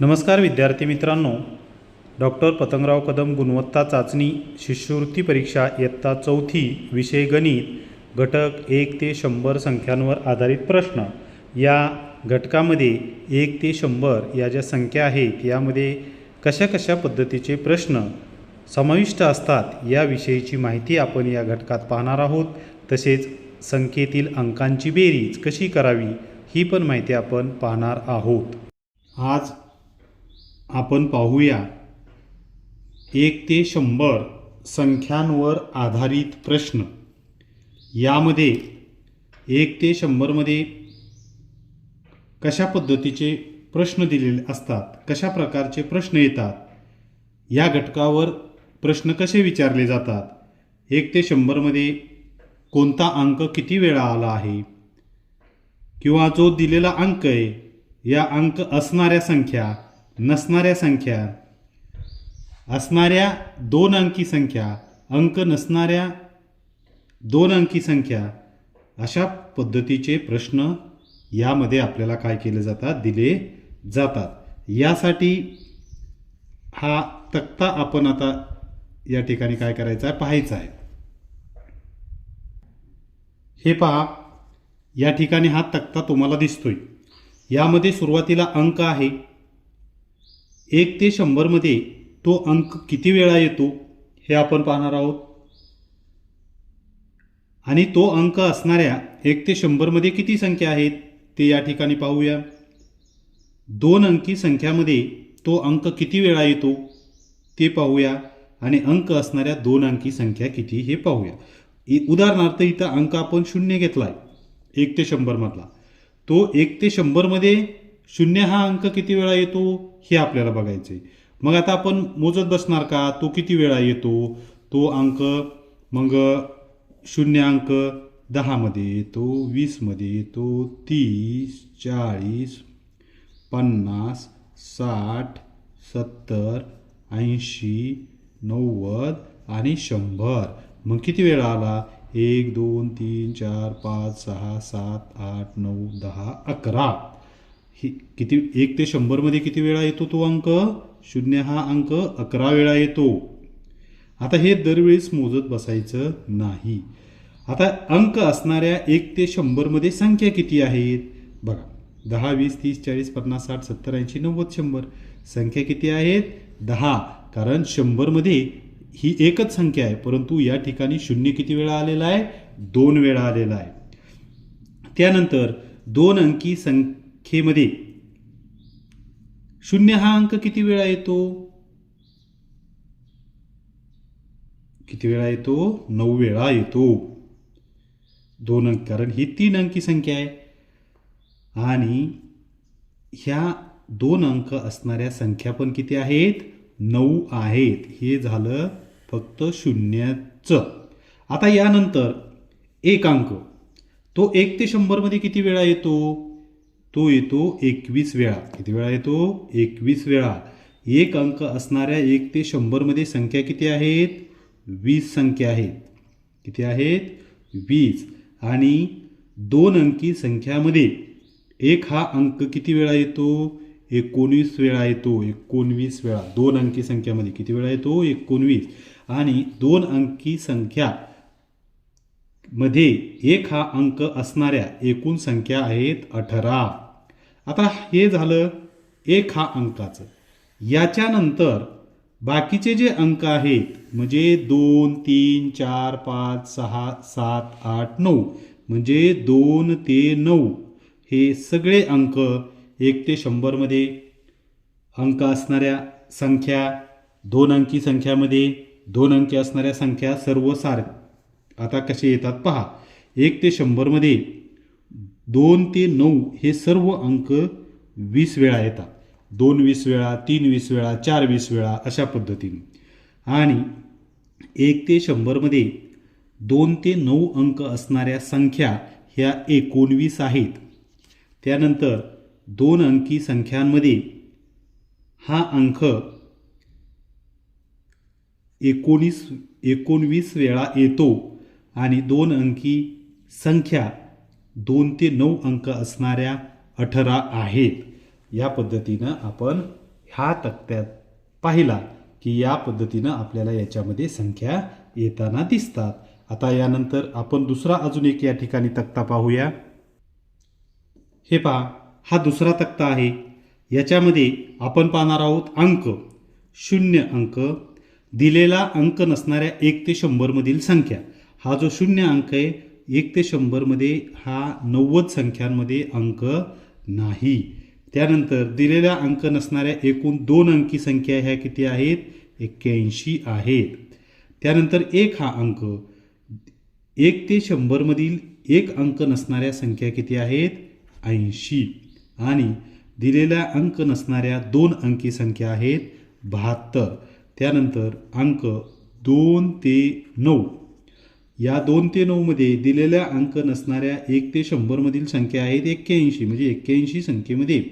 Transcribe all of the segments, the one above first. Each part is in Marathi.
नमस्कार विद्यार्थी मित्रांनो. डॉक्टर पतंगराव कदम गुणवत्ता चाचणी शिष्यवृत्ती परीक्षा इयत्ता चौथी विषय गणित घटक एक ते शंभर संख्यांवर आधारित प्रश्न. या घटकामध्ये एक ते शंभर या ज्या संख्या आहेत यामध्ये कशा कशा पद्धतीचे प्रश्न समाविष्ट असतात याविषयीची माहिती आपण या घटकात पाहणार आहोत. तसेच संख्येतील अंकांची बेरीज कशी करावी ही पण माहिती आपण पाहणार आहोत. आज आपण पाहूया. एक ते शंभर संख्यांवर आधारित प्रश्न. यामध्ये एक ते शंभरमध्ये कशा पद्धतीचे प्रश्न दिलेले असतात? कशा प्रकारचे प्रश्न येतात? या घटकावर प्रश्न कसे विचारले जातात? एक ते शंभरमध्ये कोणता अंक किती वेळा आला आहे? किंवा जो दिलेला अंक आहे या अंक असणाऱ्या संख्या नसणाऱ्या संख्या असणाऱ्या दोन अंकी संख्या अंक नसणाऱ्या दोन अंकी संख्या अशा पद्धतीचे प्रश्न यामध्ये आपल्याला काय केले जातात? दिले जातात. यासाठी हा तक्ता आपण आता या ठिकाणी काय करायचा आहे? पाहायचा आहे. हे पहा या ठिकाणी हा तक्ता तुम्हाला दिसतोय. यामध्ये सुरुवातीला अंक आहे. एक ते शंभरमध्ये तो अंक किती वेळा येतो हे आपण पाहणार आहोत. आणि तो अंक असणाऱ्या एक ते शंभरमध्ये किती संख्या आहेत ते या ठिकाणी पाहूया. दोन अंकी संख्यामध्ये तो अंक किती वेळा येतो ते पाहूया. आणि अंक असणाऱ्या दोन अंकी संख्या किती हे पाहूया. इ- उदाहरणार्थ इथं अंक आपण शून्य घेतला आहे एक ते शंभरमधला तो एक ते शंभरमध्ये शून्य हा अंक किती वेळा येतो हे आपल्याला बघायचं आहे मग आता आपण मोजत बसणार का? तो किती वेळा येतो? तो अंक मग शून्य अंक दहामध्ये येतो वीसमध्ये येतो तीस चाळीस पन्नास साठ सत्तर ऐंशी नव्वद आणि शंभर. मग किती वेळा आला? एक दोन तीन चार पाच सहा सात आठ नऊ दहा अकरा. ही किती एक ते शंभरमध्ये किती वेळा येतो तो अंक? शून्य हा अंक अकरा वेळा येतो. आता हे दरवेळेस मोजत बसायचं नाही. आता अंक असणाऱ्या एक ते शंभरमध्ये संख्या किती आहेत? बघा दहा वीस तीस चाळीस पन्नास साठ सत्तर ऐंशी नव्वद शंभर. संख्या किती आहेत? दहा. कारण शंभरमध्ये ही एकच संख्या आहे परंतु या ठिकाणी शून्य किती वेळा आलेला आहे? दोन वेळा आलेला आहे. त्यानंतर दोन अंकी खेमध्ये शून्य हा अंक किती वेळा येतो? किती वेळा येतो? नऊ वेळा येतो. दोन अंक कारण ही तीन अंकी संख्या आहे. आणि ह्या दोन अंक असणाऱ्या संख्या पण किती आहेत? नऊ आहेत. हे झालं फक्त शून्याचं. आता यानंतर एक अंक. तो एक ते शंभरमध्ये किती वेळा येतो? तो येतो एकवीस वेळा. किती वेळा येतो? एकवीस वेळा. एक अंक असणाऱ्या एक ते शंभरमध्ये संख्या किती आहेत? वीस संख्या आहेत. किती आहेत? वीस. आणि दोन अंकी संख्यामध्ये एक हा अंक किती वेळा येतो? एकोणवीस वेळा येतो. एकोणवीस वेळा. दोन अंकी संख्यामध्ये किती वेळा येतो? एकोणवीस. आणि दोन अंकी संख्या मध्ये एक हा अंक असणाऱ्या एकूण संख्या आहेत अठरा. आता हे झालं एक हा अंकाचं. याच्यानंतर बाकीचे जे अंक आहेत म्हणजे दोन तीन चार पाच सहा सात आठ नऊ म्हणजे दोन ते नऊ हे सगळे अंक एक ते शंभरमध्ये अंक असणाऱ्या संख्या दोन अंकी संख्यामध्ये दोन अंकी असणाऱ्या संख्या सर्व सार आता कसे येतात पहा. एक ते शंभरमध्ये दोन ते नऊ हे सर्व अंक वीस वेळा येतात. दोन वीस वेळा तीन वीस वेळा चार वीस वेळा अशा पद्धतीने. आणि एक ते शंभरमध्ये दोन ते नऊ अंक असणाऱ्या संख्या ह्या एकोणवीस आहेत. त्यानंतर दोन अंकी संख्यांमध्ये हा अंक एकोणीस एकोणवीस वेळा येतो आणि दोन अंकी संख्या दोन ते नऊ अंक असणाऱ्या अठरा आहेत. या पद्धतीनं आपण ह्या तक्त्यात पाहिला की या पद्धतीनं आपल्याला याच्यामध्ये संख्या येताना दिसतात. आता यानंतर आपण दुसरा अजून एक या ठिकाणी तक्ता पाहूया. हे पहा हा दुसरा तक्ता आहे. याच्यामध्ये आपण पाहणार आहोत अंक. शून्य अंक. दिलेला अंक नसणाऱ्या एक ते शंभरमधील संख्या. हा जो शून्य अंक आहे एक ते शंभरमध्ये हा नव्वद संख्यांमध्ये अंक नाही. त्यानंतर दिलेल्या अंक नसणाऱ्या एकूण दोन अंकी संख्या ह्या किती आहेत? एक्क्याऐंशी आहेत. त्यानंतर एक हा अंक. एक ते शंभरमधील एक अंक नसणाऱ्या संख्या किती आहेत? ऐंशी. आणि दिलेल्या अंक नसणाऱ्या दोन अंकी संख्या आहेत बहात्तर. त्यानंतर अंक दोन ते नऊ. या दोन ते नऊमध्ये दिलेल्या अंक नसणाऱ्या एक ते शंभरमधील संख्या आहेत एक्क्याऐंशी म्हणजे एक्क्याऐंशी संख्येमध्ये.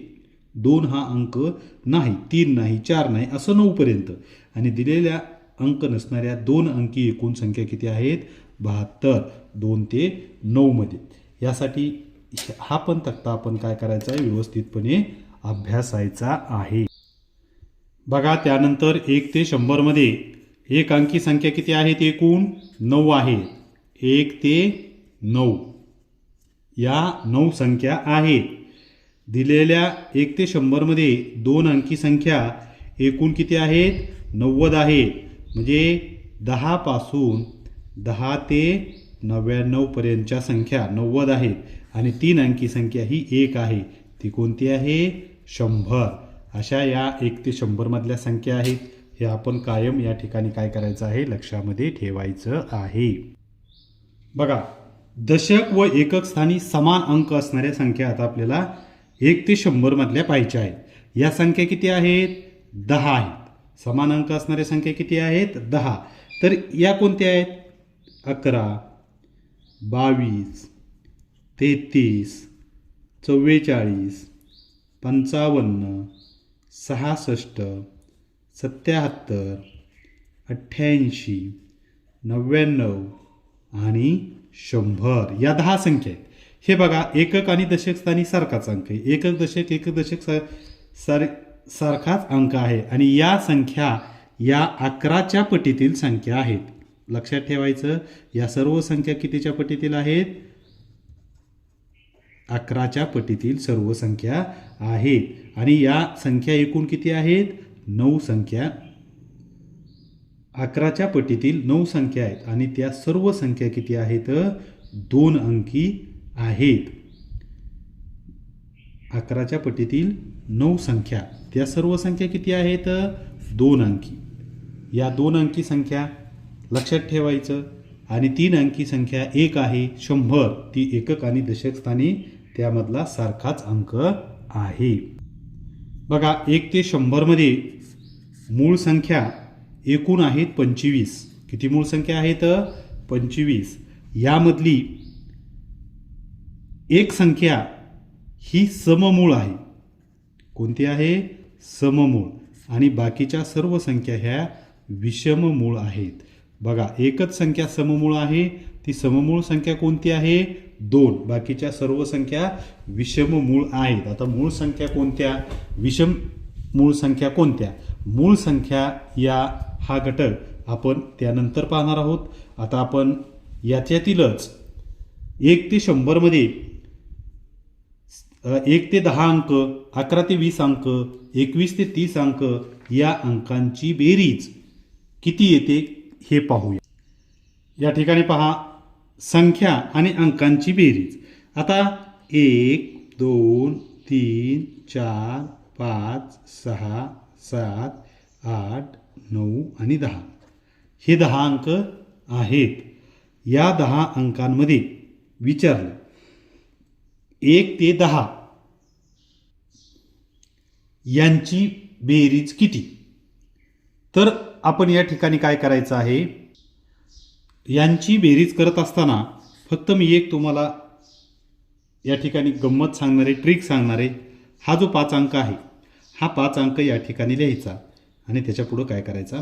दोन हा अंक नाही तीन नाही चार नाही असं नऊपर्यंत आणि दिलेल्या अंक नसणाऱ्या दोन अंकी एकूण संख्या किती आहेत? बहात्तर. दोन ते नऊमध्ये यासाठी हा पण तक्ता आपण काय करायचा आहे? व्यवस्थितपणे अभ्यासायचा आहे. बघा त्यानंतर एक ते शंभरमध्ये एक अंकी संख्या किती आहेत एकूण? नऊ आहेत एक ते नऊ. या नऊ संख्या आहेत. दिलेल्या एक ते शंभरमध्ये दोन अंकी संख्या एकूण किती आहेत? नव्वद आहेत म्हणजे दहापासून दहा ते नव्याण्णवपर्यंतच्या संख्या नव्वद आहेत. आणि तीन अंकी संख्या ही एक आहे. ती कोणती आहे? शंभर. अशा या एक ते शंभरमधल्या संख्या आहेत. हे आपण कायम या ठिकाणी काय करायचं आहे? लक्षामध्ये ठेवायचं आहे. बघा दशक व एकक स्थानी समान अंक असणाऱ्या संख्या आता आपल्याला एक ते शंभरमधल्या पाहिजे आहेत. या संख्या किती आहेत? दहा आहेत. समान अंक असणाऱ्या संख्या किती आहेत? दहा. तर या कोणत्या आहेत? अकरा बावीस तेहतीस चव्वेचाळीस पंचावन्न सहासष्ट सत्याहत्तर अठ्ठ्याऐंशी नव्याण्णव आणि शंभर. या दहा संख्या आहेत. हे बघा एकक आणि दशक स्थानी सारखाच अंक आहे. एकक दशक एकक दशक सा सार सारखाच अंक आहे. आणि या संख्या या अकराच्या पटीतील संख्या आहेत. लक्षात ठेवायचं या सर्व संख्या कितीच्या पटीतील आहेत? अकराच्या पटीतील सर्व संख्या आहेत. आणि या संख्या एकूण किती आहेत? नऊ संख्या अकराच्या पटीतील नऊ संख्या आहेत. आणि त्या सर्व संख्या किती आहेत? दोन अंकी आहेत. अकराच्या पटीतील नऊ संख्या. त्या सर्व संख्या किती आहेत? दोन अंकी. या दोन अंकी संख्या लक्षात ठेवायचं. आणि तीन अंकी संख्या एक आहे. शंभर. ती एकक आणि दशक स्थानी त्यामधला सारखाच अंक आहे. बघा एक ते शंभरमध्ये मूळ संख्या एकूण आहेत पंचवीस. किती मूळ संख्या आहेत? पंचवीस. यामधली एक संख्या ही सममूळ आहे. कोणती आहे? सममूळ. आणि बाकीच्या सर्व संख्या ह्या विषममूळ आहेत. बघा एकच संख्या सममूळ आहे. ती सममूळ संख्या कोणती आहे? दोन. बाकीच्या सर्व संख्या विषम मूळ आहेत. आता मूळ संख्या कोणत्या? विषम मूळ संख्या कोणत्या? मूळ संख्या या हा घटक आपण त्यानंतर पाहणार आहोत. आता आपण याच्यातीलच एक ते शंभरमध्ये एक ते दहा अंक अकरा ते वीस अंक एकवीस ते तीस अंक या अंकांची बेरीज किती येते हे पाहूया. या ठिकाणी पहा. संख्या आणि अंकांची बेरीज. आता एक दोन तीन चार पाच सहा सात आठ नऊ आणि दहा. हे दहा अंक आहेत. या दहा अंकांमध्ये विचारलं. एक ते दहा. यांची बेरीज किती? तर आपण या ठिकाणी काय करायचं आहे? यांची बेरीज करत असताना फक्त मी एक तुम्हाला या ठिकाणी गंमत सांगणारे ट्रिक सांगणारे हा जो पाच अंक आहे हा पाच अंक या ठिकाणी लिहायचा आणि त्याच्यापुढं काय करायचा?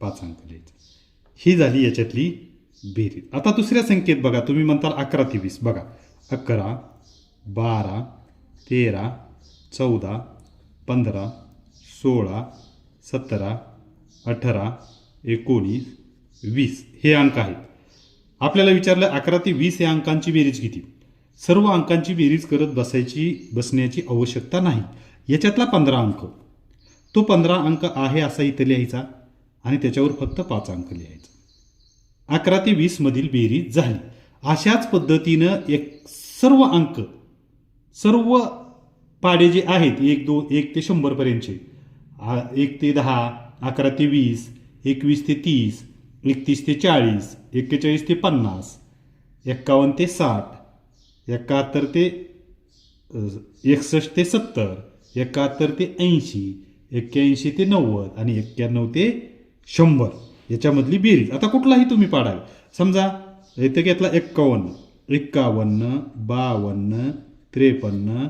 पाच अंक लिहायचा. ही झाली याच्यातली बेरीज. आता दुसऱ्या संख्येत बघा तुम्ही म्हणताल अकरा ते वीस. बघा अकरा बारा तेरा चौदा पंधरा सोळा सतरा अठरा एकोणीस वीस हे अंक आहेत. आपल्याला विचारलं अकरा ते वीस या अंकांची बेरीज किती? सर्व अंकांची बेरीज करत बसायची बसण्याची आवश्यकता नाही. याच्यातला पंधरा अंक. तो पंधरा अंक आहे असा इथं लिहायचा आणि त्याच्यावर फक्त पाच अंक लिहायचा. अकरा ते वीसमधील बेरीज झाली. अशाच पद्धतीनं एक सर्व अंक सर्व पाडे जे आहेत एक दो एक ते शंभरपर्यंतचे एक ते दहा अकरा ते वीस एकवीस ते तीस एकतीस ते चाळीस एक्केचाळीस ते पन्नास एक्कावन्न ते साठ एकाहत्तर ते एकसष्ट ते सत्तर एकाहत्तर ते ऐंशी एक्क्याऐंशी ते नव्वद आणि एक्क्याण्णव ते शंभर. याच्यामधली बेरीज. आता कुठलाही तुम्ही पाडाल. समजा इथं घेतला एक्कावन्न एक्कावन्न बावन्न त्रेपन्न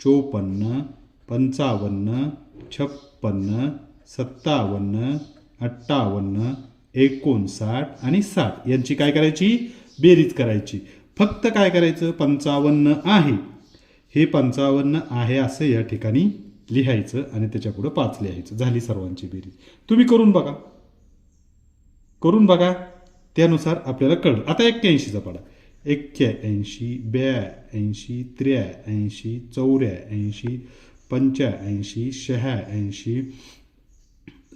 चोपन्न पंचावन्न छप्पन्न सत्तावन्न अठ्ठावन्न एकोणसाठ आणि साठ यांची काय करायची? बेरीज करायची. फक्त काय करायचं? पंचावन्न आहे. हे पंचावन्न आहे असं या ठिकाणी लिहायचं आणि त्याच्यापुढं पाच लिहायचं. झाली सर्वांची बेरीज. तुम्ही करून बघा. करून बघा. त्यानुसार आपल्याला कळलं. आता एक्क्याऐंशीचा पाडा. एक्क्याऐंशी ब्याऐंशी त्र्याऐंशी चौऱ्याऐंशी पंच्याऐंशी शहाऐंशी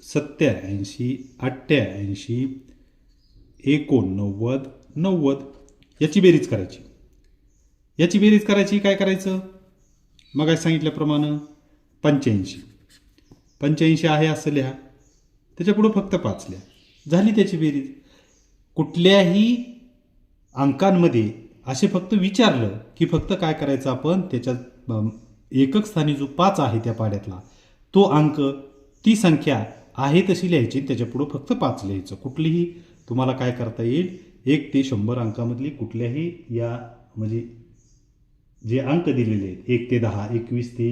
सत्याऐंशी अठ्ठ्याऐंशी एकोणनव्वद नव्वद याची बेरीज करायची. याची बेरीज करायची काय करायचं? मग सांगितल्याप्रमाणे पंच्याऐंशी. पंच्याऐंशी आहे असं लिहा. त्याच्यापुढं फक्त पाच लिहा. झाली त्याची बेरीज. कुठल्याही अंकांमध्ये असे फक्त विचारलं की फक्त काय करायचं आपण? त्याच्यात एकक स्थानी जो पाच आहे त्या पाड्यातला तो अंक ती संख्या आहे तशी लिहायची त्याच्यापुढं फक्त पाच लिहायचं. कुठलीही तुम्हाला काय करता येईल एक ते शंभर अंकामधली कुठल्याही या म्हणजे जे अंक दिलेले आहेत एक ते दहा एकवीस ते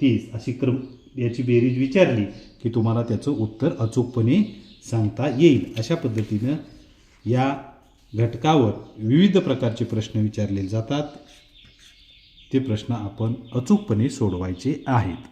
तीस अशी क्रम याची बेरीज विचारली की तुम्हाला त्याचं उत्तर अचूकपणे सांगता येईल. अशा पद्धतीनं या घटकावर विविध प्रकारचे प्रश्न विचारले जातात. ते प्रश्न आपण अचूकपणे सोडवायचे आहेत.